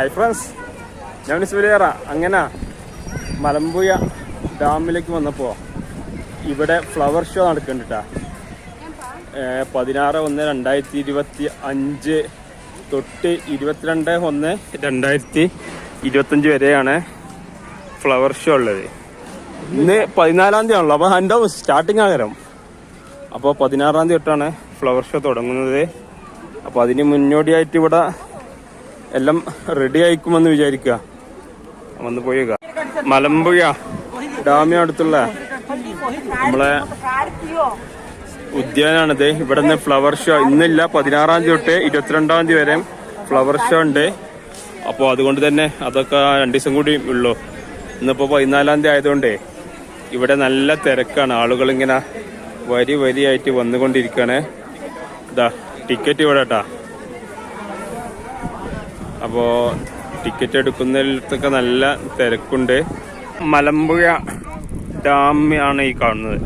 Hi friends ഞാൻ സുലേറ അങ്ങനെ. മലമ്പുഴ ഡാമിലേക്ക് വന്നപ്പോൾ ഇവിടെ ഫ്ലവർ ഷോ നടക്കുന്നുണ്ട് പതിനാറ് ഒന്ന് രണ്ടായിരത്തി ഇരുപത്തി അഞ്ച് തൊട്ട് ഇരുപത്തിരണ്ട് ഒന്ന് രണ്ടായിരത്തി ഇരുപത്തഞ്ച് വരെയാണ് ഫ്ലവർ ഷോ ഉള്ളത്. ഇന്ന് പതിനാലാം തീയതി ആണല്ലോ. അപ്പോൾ എന്റെ സ്റ്റാർട്ടിങ് ആകരം. അപ്പോൾ പതിനാറാം തീയതി തൊട്ടാണ് ഫ്ലവർ ഷോ തുടങ്ങുന്നത്. അപ്പോൾ അതിന് മുന്നോടിയായിട്ട് ഇവിടെ എല്ലാം റെഡി ആയിക്കുമെന്ന് വിചാരിക്കുക. വന്ന് പോയേക്ക. മലമ്പുഴ ഡാമിന് അടുത്തുള്ള. നമ്മളെ ഉദ്യാനാണിത് ഇവിടെ നിന്ന് ഫ്ലവർ ഷോ ഇന്നില്ല. പതിനാറാം തീയതി തൊട്ട് ഇരുപത്തിരണ്ടാം തീയതി വരെ ഫ്ലവർ ഷോ ഉണ്ട്. അപ്പോൾ അതുകൊണ്ട് തന്നെ അതൊക്കെ രണ്ട് ദിവസം കൂടി ഉള്ളൂ. ഇന്നിപ്പോൾ പതിനാലാം തീയതി ആയതുകൊണ്ടേ ഇവിടെ നല്ല തിരക്കാണ്. ആളുകൾ ഇങ്ങനെ വരി വരിയായിട്ട് വന്നുകൊണ്ടിരിക്കുകയാണ്. ഇതാ ടിക്കറ്റ് ഇവിടെ കേട്ടാ അപ്പോൾ ടിക്കറ്റ് എടുക്കുന്നിടത്തൊക്കെ നല്ല തിരക്കുണ്ട്. മലമ്പുഴ ഡാം ആണ് ഈ കാണുന്നത്.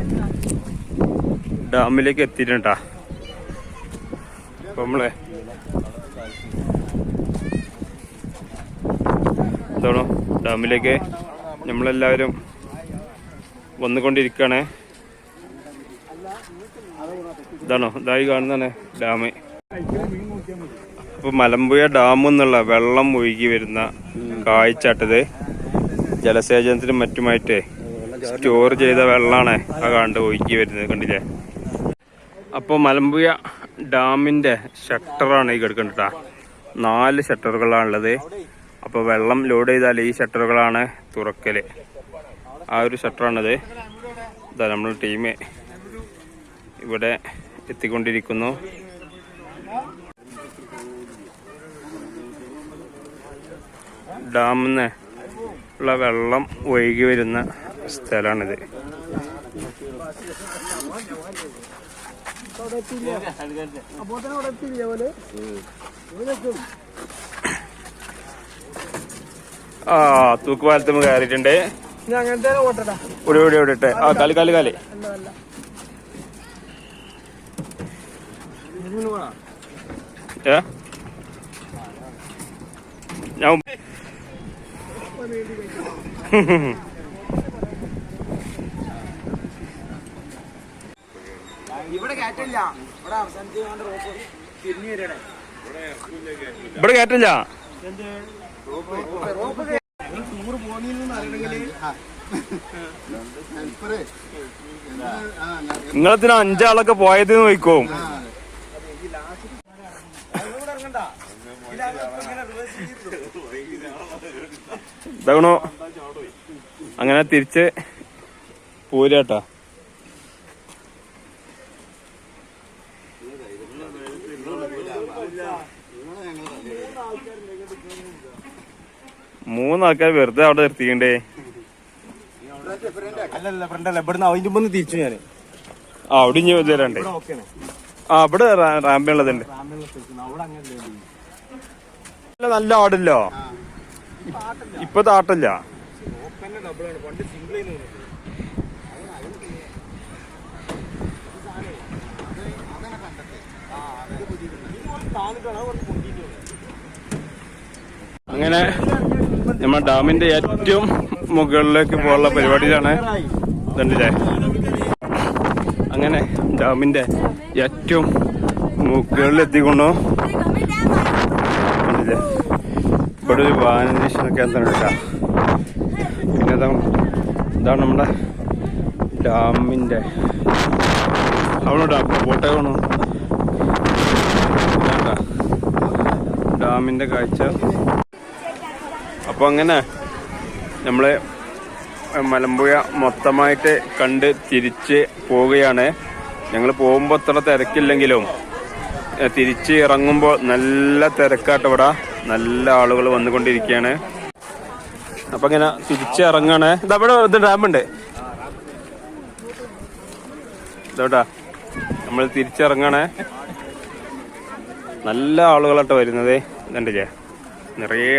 ഡാമിലേക്ക് എത്തിയിട്ടുണ്ടാ നമ്മളെ എന്താണോ ഡാമിലേക്ക് നമ്മളെല്ലാവരും വന്നുകൊണ്ടിരിക്കുകയാണ്. ഇതാണോ? ഇതായി കാണുന്നതാണ് ഡാം. അപ്പൊ മലമ്പുഴ ഡാമെന്നുള്ള വെള്ളം ഒഴുകി വരുന്ന കാഴ്ചട്ടത് ജലസേചനത്തിനും മറ്റുമായിട്ട് സ്റ്റോർ ചെയ്ത വെള്ളമാണ് ആ കണ്ട് ഒഴുകി വരുന്നത് കണ്ടില്ലേ? അപ്പോൾ മലമ്പുഴ ഡാമിന്റെ ഷട്ടറാണ് ഈ കിടക്കണ്ടാ നാല് ഷട്ടറുകളാണുള്ളത്. അപ്പോൾ വെള്ളം ലോഡ് ചെയ്താൽ ഈ ഷട്ടറുകളാണ് തുറക്കൽ. ആ ഒരു ഷട്ടറാണിത്. ഇതാ നമ്മൾ ടീം ഇവിടെ എത്തിക്കൊണ്ടിരിക്കുന്നു. ഡാമിൽ നിന്ന് ഉള്ള വെള്ളം ഒഴുകി വരുന്ന സ്ഥലമാണിത്. ആ തൂക്കുപാലത്തുമ്പ് കയറിയിട്ടുണ്ട്. ഓട്ടടാ ഇവിടെ ഇവിടെ ഇട്ടെ ആ കാലി കാലി കാലി. ഏ ഞാൻ ഇവിടെ കയറ്റില്ല ഇവിടെ റോപ്പ് തിരിഞ്ഞു വരണേ ഇവിടെ കയറ്റില്ല ടൂർ പോന്നിന്ന് അറിയണമെങ്കിൽ നിങ്ങളത്തിന് അഞ്ചാളൊക്കെ പോയത് നോക്കോ ഇതാകണോ അങ്ങനെ തിരിച്ച് പോരാട്ടാ മൂന്നാൾക്കാർ വെറുതെ അവിടെ നിർത്തിക്കണ്ടേ? അല്ലല്ല ഫ്രണ്ട് അല്ല. ഇവിടുന്ന് അതിന്റെ മുമ്പ് തിരിച്ചു ഞാൻ അവിടെ ഇനി വരണ്ടേ? ഓക്കെയാണ് ആ ഇവിടെ അവിടെ അങ്ങനെ നല്ല ആടില്ലോ. ഇപ്പൊ താട്ടില്ല അങ്ങനെ നമ്മ ഡാമിന്റെ ഏറ്റവും മുകളിലേക്ക് പോകാനുള്ള പരിപാടിയിലാണ് അങ്ങനെ ഡാമിന്റെ ഏറ്റവും മുകളിലെത്തിക്കൊണ്ടോ? ഇവിടെ ഒരു വാഹന നിരീക്ഷണ കേന്ദ്രം കേട്ടാ. പിന്നെ ഇതാ ഇതാണ് നമ്മുടെ ഡാമിന്റെ അവിടെ ഡാം വേണോ ഇതാണ്ടാ കാഴ്ച. അപ്പോൾ അങ്ങനെ നമ്മൾ മലമ്പുഴ മൊത്തമായിട്ട് കണ്ട് തിരിച്ച് പോവുകയാണ്. ഞങ്ങൾ പോകുമ്പോൾ അത്ര തിരക്കില്ലെങ്കിലും തിരിച്ച് ഇറങ്ങുമ്പോൾ നല്ല തിരക്കാട്ട് ഇവിടെ. നല്ല ആളുകൾ വന്നുകൊണ്ടിരിക്കുകയാണ്. അപ്പം ഇങ്ങനെ തിരിച്ച് ഇറങ്ങാണ്. ഇതവിടെ ഇത് ഡാമുണ്ട് ഇതോട്ടാ നമ്മൾ തിരിച്ചിറങ്ങാണ് നല്ല ആളുകളാട്ടോ വരുന്നത്. ഇതുണ്ടല്ലേ നിറയെ